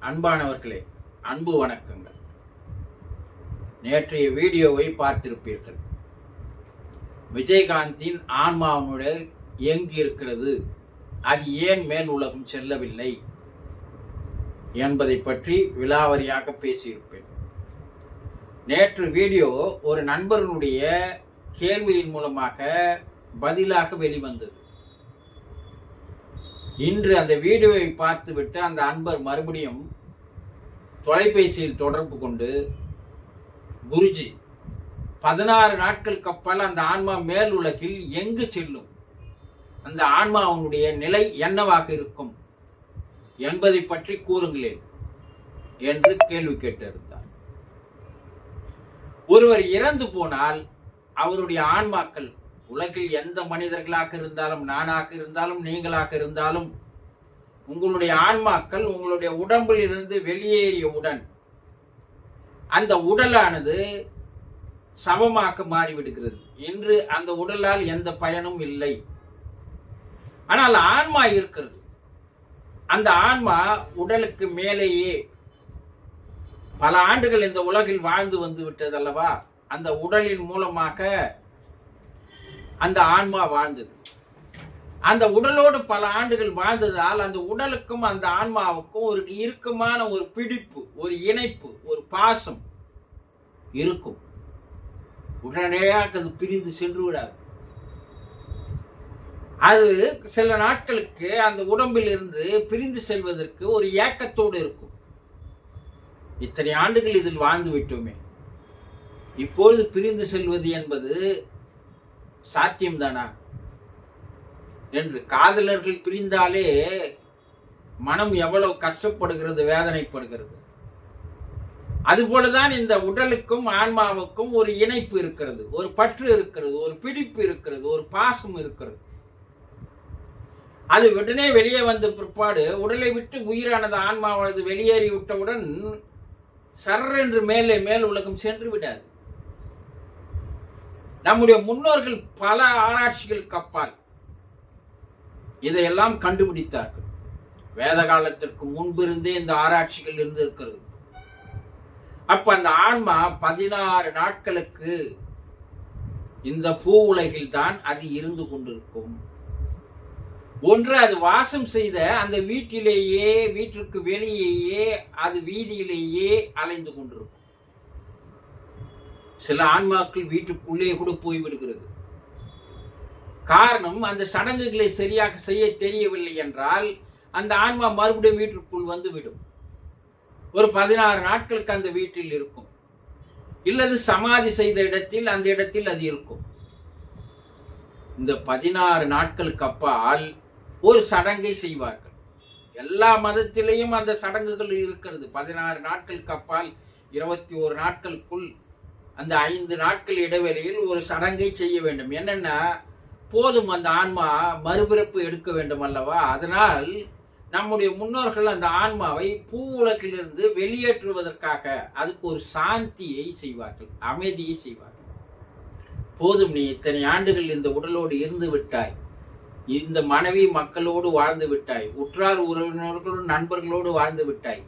அன்பானவர்களே அன்பு வணக்கங்கள். நேற்றைய வீடியோவை பார்த்திருப்பீர்கள். விஜயகாந்தின் ஆன்மாவனுடைய எங்கு இருக்கிறது? அது ஏன் மேல் உலகம் செல்லவில்லை? என்பதை பற்றி விலாவரியாக பேசியிருப்பேன். நேற்று வீடியோ ஒரு நண்பர்களுடைய கேள்வியின் மூலமாக பதிலாக வெளிவந்தது. இன்று அந்த வீடியோவை பார்த்துவிட்டு அந்த அன்பர் மறுபடியும் தொலைபேசியில் தொடர்பு கொண்டு குருஜி பதினாறு நாட்கள் கப்பல் அந்த ஆன்மா மேல் உலகில் எங்கு செல்லும்? அந்த ஆன்மாவுடைய நிலை என்னவாக இருக்கும்? என்பதை பற்றி கூறுங்களேன் என்று கேள்வி கேட்டிருந்தார். ஒருவர் இறந்து போனால் அவருடைய ஆன்மாக்கள் உலகில் எந்த மனிதர்களாக இருந்தாலும் நானாக இருந்தாலும் நீங்களாக இருந்தாலும் உங்களுடைய ஆன்மாக்கள் உங்களுடைய உடம்பில் இருந்து வெளியேறியவுடன் அந்த உடலானது சமமாக மாறிவிடுகிறது. இன்று அந்த உடலால் எந்த பயனும் இல்லை. ஆனால் ஆன்மா இருக்கிறது. அந்த ஆன்மா உடலுக்கு மேலேயே பல ஆண்டுகள் இந்த உலகில் வாழ்ந்து வந்து விட்டது அல்லவா? அந்த உடலின் மூலமாக அந்த ஆன்மா வாழ்ந்தது. அந்த உடலோடு பல ஆண்டுகள் வாழ்ந்ததால் அந்த உடலுக்கும் அந்த ஆன்மாவுக்கும் ஒரு இறுக்கமான ஒரு பிடிப்பு ஒரு இணைப்பு ஒரு பாசம் இருக்கும். உடனடியாக அது பிரிந்து சென்று விடாது. அது சில நாட்களுக்கு அந்த உடம்பில் இருந்து பிரிந்து செல்வதற்கு ஒரு ஏக்கத்தோடு இருக்கும். இத்தனை ஆண்டுகள் இதில் வாழ்ந்து விட்டோமே. இப்பொழுது பிரிந்து செல்வது என்பது சாத்தியம்தானா? என்று காதலர்கள் பிரிந்தாலே மனம் எவ்வளவு கஷ்டப்படுகிறது வேதனைப்படுகிறது. அதுபோலதான் இந்த உடலுக்கும் ஆன்மாவுக்கும் ஒரு இணைப்பு இருக்கிறது ஒரு பற்று இருக்கிறது ஒரு பிடிப்பு இருக்கிறது ஒரு பாசம் இருக்கிறது. அது உடனே வெளியே வந்த பிற்பாடு உடலை விட்டு உயிரானது ஆன்மாவானது வெளியேறி விட்டவுடன் சர்ரென்று மேலே மேல் உலகம் சென்று விடாது. நம்முடைய முன்னோர்கள் பல ஆராய்ச்சிகளுக்கு அப்பால் இதையெல்லாம் கண்டுபிடித்தார்கள். வேத காலத்திற்கு முன்பிருந்தே இந்த ஆராய்ச்சிகள் இருந்திருக்கிறது. அப்ப அந்த ஆன்மா பதினாறு நாட்களுக்கு இந்த பூ உலகில் தான் அது இருந்து கொண்டிருக்கும். ஒன்று அது வாசம் செய்த அந்த வீட்டிலேயே வீட்டிற்கு வெளியேயே அது வீதியிலேயே அலைந்து கொண்டிருக்கும். சில ஆன்மாக்கள் வீட்டுக்குள்ளே கூட போய்விடுகிறது. காரணம் அந்த சடங்குகளை சரியாக செய்ய தெரியவில்லை என்றால் அந்த ஆன்மா மறுபடியும் வீட்டிற்குள் வந்துவிடும். ஒரு பதினாறு நாட்களுக்கு அந்த வீட்டில் இருக்கும். இல்லது சமாதி செய்த இடத்தில் அந்த இடத்தில் அது இருக்கும். இந்த பதினாறு நாட்களுக்கு அப்பால் ஒரு சடங்கை செய்வார்கள். எல்லா மதத்திலேயும் அந்த சடங்குகள் இருக்கிறது. பதினாறு நாட்களுக்கு அப்பால் இருபத்தி ஒரு நாட்களுக்குள் அந்த ஐந்து நாட்கள் இடைவெளியில் ஒரு சடங்கை செய்ய வேண்டும். என்னென்னா போதும் அந்த ஆன்மா மறுபிறப்பு எடுக்க வேண்டும் அல்லவா? அதனால் நம்முடைய முன்னோர்கள் அந்த ஆன்மாவை பூ உலகிலிருந்து வெளியேற்றுவதற்காக அதுக்கு ஒரு சாந்தியை செய்வார்கள் அமைதியை செய்வார்கள். போதும் நீ இத்தனை ஆண்டுகள் இந்த உடலோடு இருந்து விட்டாய். இந்த மனைவி மக்களோடு வாழ்ந்து விட்டாய். உற்றார் உறவினர்களோடு நண்பர்களோடு வாழ்ந்து விட்டாய்.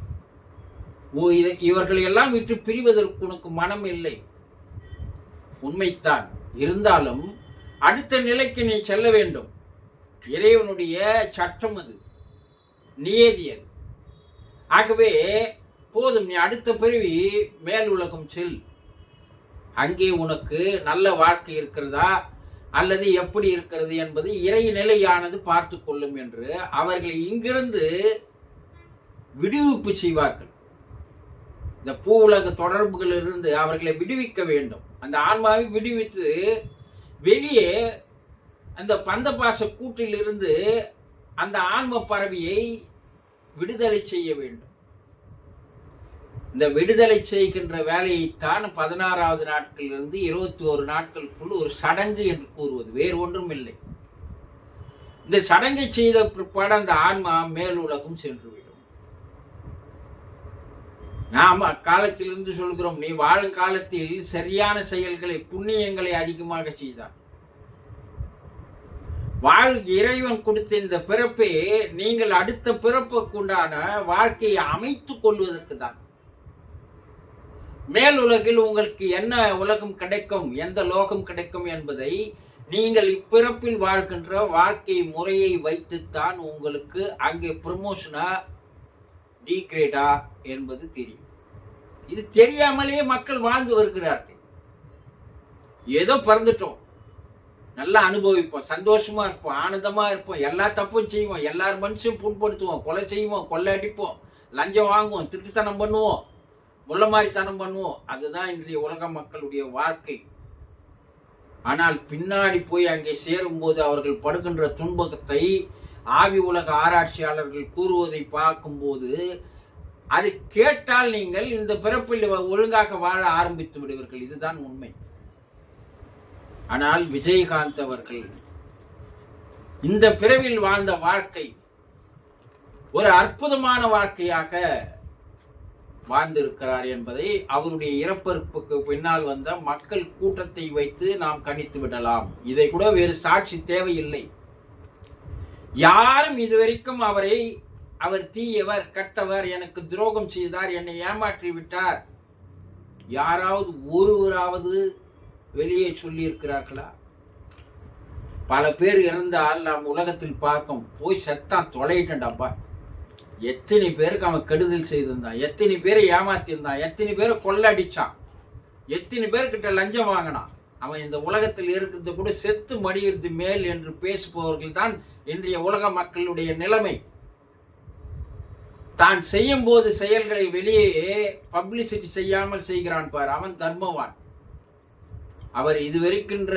இவர்களை எல்லாம் விட்டு பிரிவதற்கு உனக்கு மனம் இல்லை. உண்மைத்தான் இருந்தாலும் அடுத்த நிலைக்கு நீ செல்ல வேண்டும். இறைவனுடைய சட்டம் அது நியதி அது. ஆகவே போதும் நீ அடுத்த பிறவி மேல் உலகம் செல். அங்கே உனக்கு நல்ல வாழ்க்கை இருக்கிறதா அல்லது எப்படி இருக்கிறது என்பது இறை நிலையானது பார்த்து கொள்ளும் என்று அவர்களை இங்கிருந்து விடுவிப்பு செய்வார்கள். இந்த பூ உலக தொடர்புகளிலிருந்து அவர்களை விடுவிக்க வேண்டும். அந்த ஆன்மாவை விடுவித்து வெளியே அந்த பந்தபாச கூட்டிலிருந்து அந்த ஆன்ம பறவையை விடுதலை செய்ய வேண்டும். இந்த விடுதலை செய்கின்ற வேலையைத்தான் பதினாறாவது நாட்களிலிருந்து இருபத்தி ஒரு நாட்களுக்குள் ஒரு சடங்கு என்று கூறுவது. வேறு ஒன்றும் இல்லை. இந்த சடங்கை செய்த பிற்பாடு அந்த ஆன்மா மேலுலகம் சென்றுவிடும். நாம் அக்காலத்திலிருந்து சொல்கிறோம் நீ வாழும் காலத்தில் சரியான செயல்களை புண்ணியங்களை அதிகமாக செய்தார் வாழ் இறைவன் கொடுத்த இந்த பிறப்பே நீங்கள் அடுத்த பிறப்புக்குண்டான வாழ்க்கையை அமைத்துக் கொள்வதற்கு தான். மேல் உலகில் உங்களுக்கு என்ன உலகம் கிடைக்கும் எந்த லோகம் கிடைக்கும் என்பதை நீங்கள் இப்பிறப்பில் வாழ்கின்ற வாழ்க்கை முறையை வைத்துத்தான் உங்களுக்கு அங்கே ப்ரமோஷனா டிகிரேடா என்பது தெரியும். இது தெரியாமலே மக்கள் வாழ்ந்து வருகிறார்கள். ஏதோ பிறந்துட்டோம். நல்லா அனுபவிப்போம். சந்தோஷமா இருப்போம். ஆனந்தமா இருப்போம். எல்லா தப்பும் செய்வோம். எல்லார் மனுஷையும் புண்படுத்துவோம். கொலை செய்வோம். கொள்ளை அடிப்போம் லஞ்சம் வாங்குவோம். திருட்டுத்தனம் பண்ணுவோம். முள்ள மாதிரித்தனம் பண்ணுவோம். அதுதான் இன்றைய உலக மக்களுடைய வாழ்க்கை. ஆனால் பின்னாடி போய் அங்கே சேரும்போது அவர்கள் படுகின்ற துன்பத்தை ஆவி உலக ஆராய்ச்சியாளர்கள் கூறுவதை பார்க்கும்போது அதை கேட்டால் நீங்கள் இந்த பிறப்பில் ஒழுங்காக வாழ ஆரம்பித்து விடுவீர்கள். இதுதான் உண்மை. ஆனால் விஜயகாந்த் அவர்கள் இந்த பிறவில் வாழ்ந்த வாழ்க்கை ஒரு அற்புதமான வாழ்க்கையாக வாழ்ந்திருக்கிறார் என்பதை அவருடைய இறப்பிற்கு பின்னால் வந்த மக்கள் கூட்டத்தை வைத்து நாம் கணித்து விடலாம். இதை கூட வேறு சாட்சி தேவையில்லை. யாரும் இதுவரைக்கும் அவரை அவர் தீயவர் கட்டவர் எனக்கு துரோகம் செய்தார் என்னை ஏமாற்றி விட்டார். யாராவது ஒருவராவது வெளியே சொல்லியிருக்கிறார்களா? பல பேர் இருந்தால் நாம் உலகத்தில் பார்க்கும் போய் செத்தான் தொலையிட்டேன்டாப்பா எத்தனை பேருக்கு அவன் கெடுதல் செய்திருந்தான்? எத்தனை பேரை ஏமாத்தியிருந்தான்? எத்தனை பேரை கொள்ளடிச்சான்? எத்தனை பேர்கிட்ட லஞ்சம் வாங்கினான்? அவன் இந்த உலகத்தில் இருக்கிறது கூட செத்து மடியிறது மேல் என்று பேசுபவர்கள் தான் இன்றைய உலக மக்களுடைய நிலைமை. தான் செய்யும் போது செயல்களை வெளியே பப்ளிசிட்டி செய்யாமல் செய்கிறான் பார் அவன் தர்மவான். அவர் இதுவரைக்கின்ற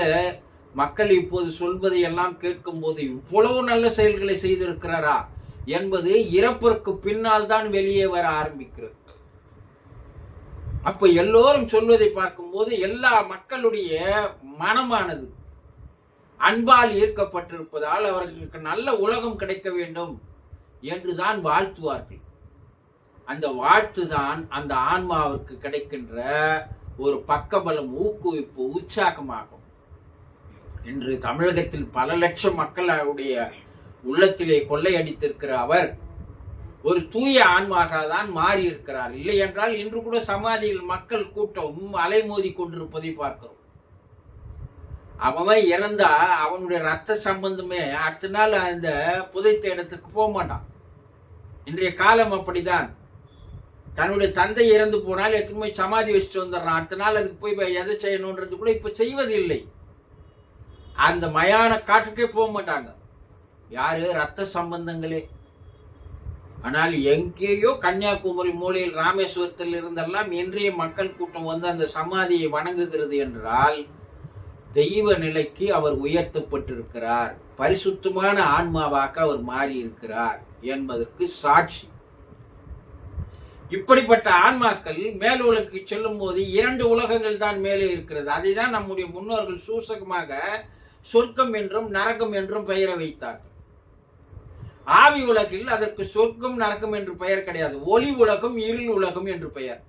மக்கள் இப்போது சொல்வதை எல்லாம் கேட்கும்போது இவ்வளவு நல்ல செயல்களை செய்திருக்கிறாரா என்பது இறப்பிற்கு பின்னால் தான் வெளியே வர ஆரம்பிக்கிறது. அப்ப எல்லோரும் சொல்வதை பார்க்கும்போது எல்லா மக்களுடைய மனமானது அன்பால் ஈர்க்கப்பட்டிருப்பதால் அவர்களுக்கு நல்ல உலகம் கிடைக்க வேண்டும் என்றுதான் வாழ்த்துவார்கள். அந்த வாழ்த்து தான் அந்த ஆன்மாவிற்கு கிடைக்கின்ற ஒரு பக்கபலம் ஊக்குவிப்பு உற்சாகமாகும். இன்று தமிழகத்தில் பல லட்சம் மக்களுடைய உள்ளத்திலே கொள்ளையடித்திருக்கிற அவர் ஒரு தூய ஆன்மாக தான் மாறி இருக்கிறார் இல்லை என்றால் இன்று கூட சமாதியில் மக்கள் கூட்டம் அலைமோதி கொண்டிருப்பதை பார்க்கிறோம். அவன் இறந்தா அவனுடைய ரத்த சம்பந்தமே அடுத்த நாள் அந்த புதைத்த இடத்துக்கு போக மாட்டான். இன்றைய காலம் அப்படிதான். தன்னுடைய தந்தை இறந்து போனால் எத்தனை போய் சமாதி வச்சுட்டு வந்துடுறான். அடுத்த நாள் அதுக்கு போய் எதை செய்யணுன்றது கூட இப்ப செய்வதில்லை. அந்த மயான காட்டுக்கே போக மாட்டாங்க. யாரு? ரத்த சம்பந்தங்களே. ஆனால் எங்கேயோ கன்னியாகுமரி மூலையில் ராமேஸ்வரத்தில் இருந்தெல்லாம் இன்றைய மக்கள் கூட்டம் வந்து அந்த சமாதியை வணங்குகிறது என்றால் தெய்வ நிலைக்கு அவர் உயர்த்தப்பட்டிருக்கிறார். பரிசுத்தமான ஆன்மாவாக அவர் மாறி இருக்கிறார் என்பதற்கு சாட்சி. இப்படிப்பட்ட ஆன்மாக்கள் மேல் உலகுக்கு செல்லும் போது இரண்டு உலகங்கள் தான் மேலே இருக்கிறது. அதை தான் நம்முடைய முன்னோர்கள் சூசகமாக சொர்க்கம் என்றும் நரகம் என்றும் பெயரை வைத்தார்கள். ஆவி உலகில் அதற்கு சொர்க்கம் நடக்கும் என்று பெயர் கிடையாது. ஒளி உலகம் இருள் உலகம் என்று பெயர்.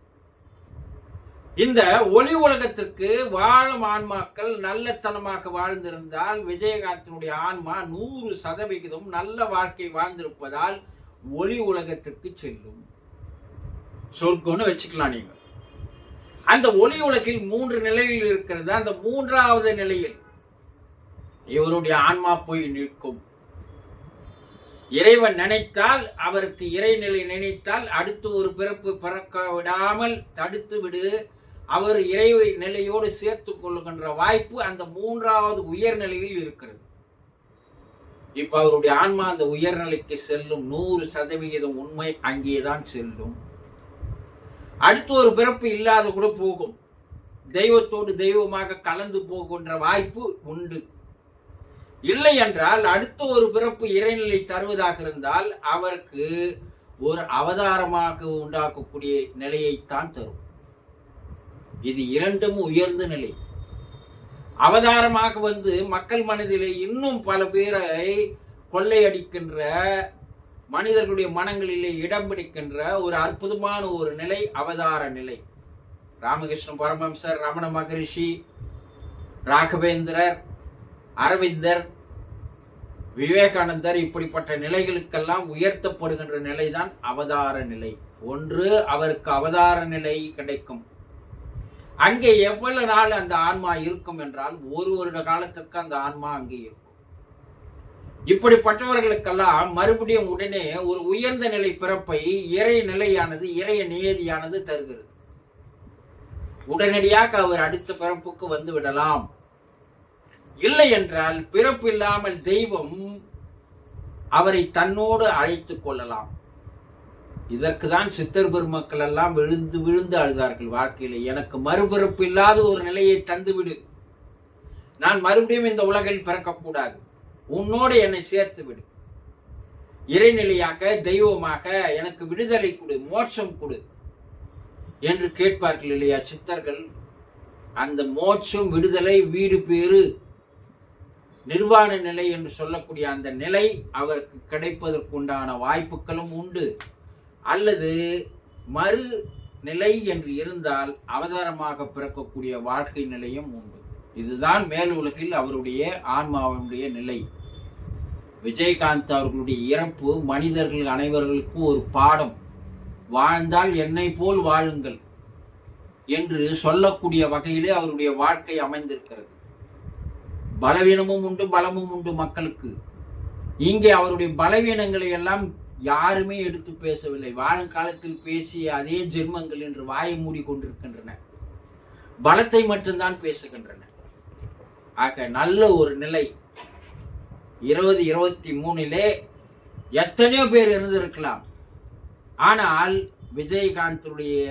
இந்த ஒளி உலகத்திற்கு வாழும் ஆன்மாக்கள் நல்லத்தனமாக வாழ்ந்திருந்தால் விஜயகாந்தினுடைய ஆன்மா நூறு சதவிகிதம் நல்ல வாழ்க்கை வாழ்ந்திருப்பதால் ஒளி உலகத்திற்கு செல்லும். சொர்க்கம்னு வச்சுக்கலாம் நீங்கள் அந்த ஒளி உலகில் மூன்று நிலையில் இருக்கிறது. அந்த மூன்றாவது நிலையில் இவருடைய ஆன்மா போய் நிற்கும். இறைவன் நினைத்தால் அவருக்கு இறைநிலை நினைத்தால் அடுத்து ஒரு பிறப்பு பிறக்க விடாமல் தடுத்து விடு. அவர் இறை நிலையோடு சேர்த்து கொள்ளுகின்ற வாய்ப்பு அந்த மூன்றாவது உயர்நிலையில் இருக்கிறது. இப்ப அவருடைய ஆன்மா அந்த உயர்நிலைக்கு செல்லும். நூறு சதவிகிதம் உண்மை அங்கேதான் செல்லும். அடுத்து ஒரு பிறப்பு இல்லாத கூட போகும். தெய்வத்தோடு தெய்வமாக கலந்து போகின்ற வாய்ப்பு உண்டு. இல்லை என்றால் அடுத்த ஒரு பிறப்பு இறைநிலை தருவதாக இருந்தால் அவருக்கு ஒரு அவதாரமாக உண்டாக்கக்கூடிய நிலையைத்தான் தரும். இது இரண்டும் உயர்ந்த நிலை. அவதாரமாக வந்து மக்கள் மனதிலே இன்னும் பல பேரை கொள்ளையடிக்கின்ற மனிதர்களுடைய மனங்களிலே இடம் பிடிக்கின்ற ஒரு அற்புதமான ஒரு நிலை அவதார நிலை. ராமகிருஷ்ண பரமம்சர் ரமண மகரிஷி ராகவேந்திரர் அரவிந்தர் விவேகானந்தர் இப்படிப்பட்ட நிலைகளுக்கெல்லாம் உயர்த்தப்படுகின்ற நிலைதான் அவதார நிலை. ஒன்று அவருக்கு அவதார நிலை கிடைக்கும். அங்கே எவ்வளவு நாள் அந்த ஆன்மா இருக்கும் என்றால் ஒரு வருட காலத்திற்கு அந்த ஆன்மா அங்கே இருக்கும். இப்படிப்பட்டவர்களுக்கெல்லாம் மறுபடியும் உடனே ஒரு உயர்ந்த நிலை பிறப்பை இறை நிலையானது இறைய நியதியானது தருகிறது. உடனடியாக அவர் அடுத்த பிறப்புக்கு வந்து விடலாம். இல்லை என்றால் பிறப்பு இல்லாமல் தெய்வம் அவரை தன்னோடு அழைத்துக் கொள்ளலாம். இதற்கு தான் சித்தர் பெருமக்கள் எல்லாம் விழுந்து விழுந்து அழுதார்கள் வாழ்க்கையில். எனக்கு மறுபிறப்பு இல்லாத ஒரு நிலையை தந்துவிடு. நான் மறுபடியும் இந்த உலகில் பிறக்கக்கூடாது. உன்னோடு என்னை சேர்த்து விடு இறைநிலையாக தெய்வமாக எனக்கு விடுதலை கொடு மோட்சம் கொடு என்று கேட்பார்கள் இல்லையா சித்தர்கள்? அந்த மோட்சம் விடுதலை வீடு பேறு நிர்வாண நிலை என்று சொல்லக்கூடிய அந்த நிலை அவருக்கு கிடைப்பதற்குண்டான வாய்ப்புகளும் உண்டு. அல்லது மறு நிலை என்று இருந்தால் அவதாரமாக பிறக்கக்கூடிய வாழ்க்கை நிலையும் உண்டு. இதுதான் மேல் உலகில் அவருடைய ஆன்மாவினுடைய நிலை. விஜயகாந்த் அவர்களுடைய இறப்பு மனிதர்கள் அனைவர்களுக்கும் ஒரு பாடம். வாழ்ந்தால் என்னை போல் வாழுங்கள் என்று சொல்லக்கூடிய வகையிலே அவருடைய வாழ்க்கை அமைந்திருக்கிறது. பலவீனமும் உண்டு பலமும் உண்டு மக்களுக்கு. இங்கே அவருடைய பலவீனங்களை எல்லாம் யாருமே எடுத்து பேசவில்லை. வாழுங்காலத்தில் பேசிய அதே ஜென்மங்கள் என்று வாயை மூடி கொண்டிருக்கின்றன. பலத்தை மட்டும்தான் பேசுகின்றன. ஆக நல்ல ஒரு நிலை. இருபது இருபத்தி மூணிலே எத்தனையோ பேர் இருந்திருக்கலாம். ஆனால் விஜயகாந்தனுடைய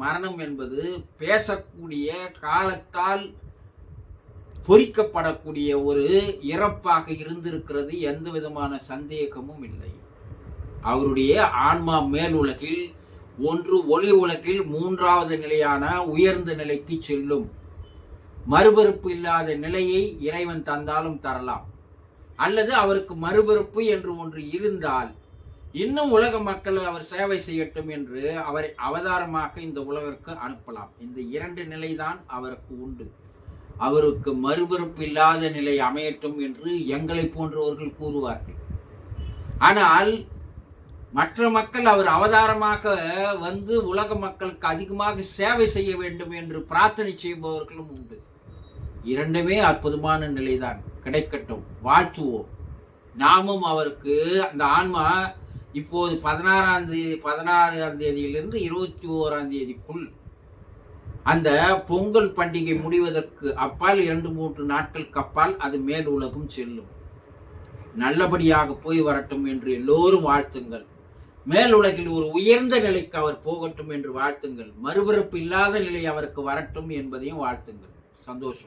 மரணம் என்பது பேசக்கூடிய காலத்தால் பொறிக்கப்படக்கூடிய ஒரு இறப்பாக இருந்திருக்கிறது எந்த விதமான சந்தேகமும் இல்லை. அவருடைய ஆன்மா மேல் உலகில் ஒன்று ஒளி உலகில் மூன்றாவது நிலையான உயர்ந்த நிலைக்கு செல்லும். மறுபறுப்பு இல்லாத நிலையை இறைவன் தந்தாலும் தரலாம். அல்லது அவருக்கு மறுபறுப்பு என்று ஒன்று இருந்தால் இன்னும் உலக மக்கள் அவர் சேவை செய்யட்டும் என்று அவரை அவதாரமாக இந்த உலகிற்கு அனுப்பலாம். இந்த இரண்டு நிலைதான் அவருக்கு உண்டு. அவருக்கு மறுபிறப்பு இல்லாத நிலை அமையட்டும் என்று எங்களை போன்றவர்கள் கூறுவார்கள். ஆனால் மற்ற மக்கள் அவர் அவதாரமாக வந்து உலக மக்களுக்கு அதிகமாக சேவை செய்ய வேண்டும் என்று பிரார்த்தனை செய்பவர்களும் உண்டு. இரண்டுமே அற்புதமான நிலைதான். கிடைக்கட்டும் வாழ்த்துவோம். நாமும் அவருக்கு அந்த ஆன்மா இப்போது பதினாறாம் தேதி பதினாறாம் தேதியிலிருந்து இருபத்தி ஓராம் தேதிக்குள் அந்த பொங்கல் பண்டிகை முடிவதற்கு அப்பால் இரண்டு மூன்று நாட்களுக்கு அப்பால் அது மேல் உலகம் செல்லும். நல்லபடியாக போய் வரட்டும் என்று எல்லோரும் வாழ்த்துங்கள். மேல் உலகில் ஒரு உயர்ந்த நிலைக்கு அவர் போகட்டும் என்று வாழ்த்துங்கள். மறுபிறப்பு இல்லாத நிலை அவருக்கு வரட்டும் என்பதையும் வாழ்த்துங்கள். சந்தோஷம்.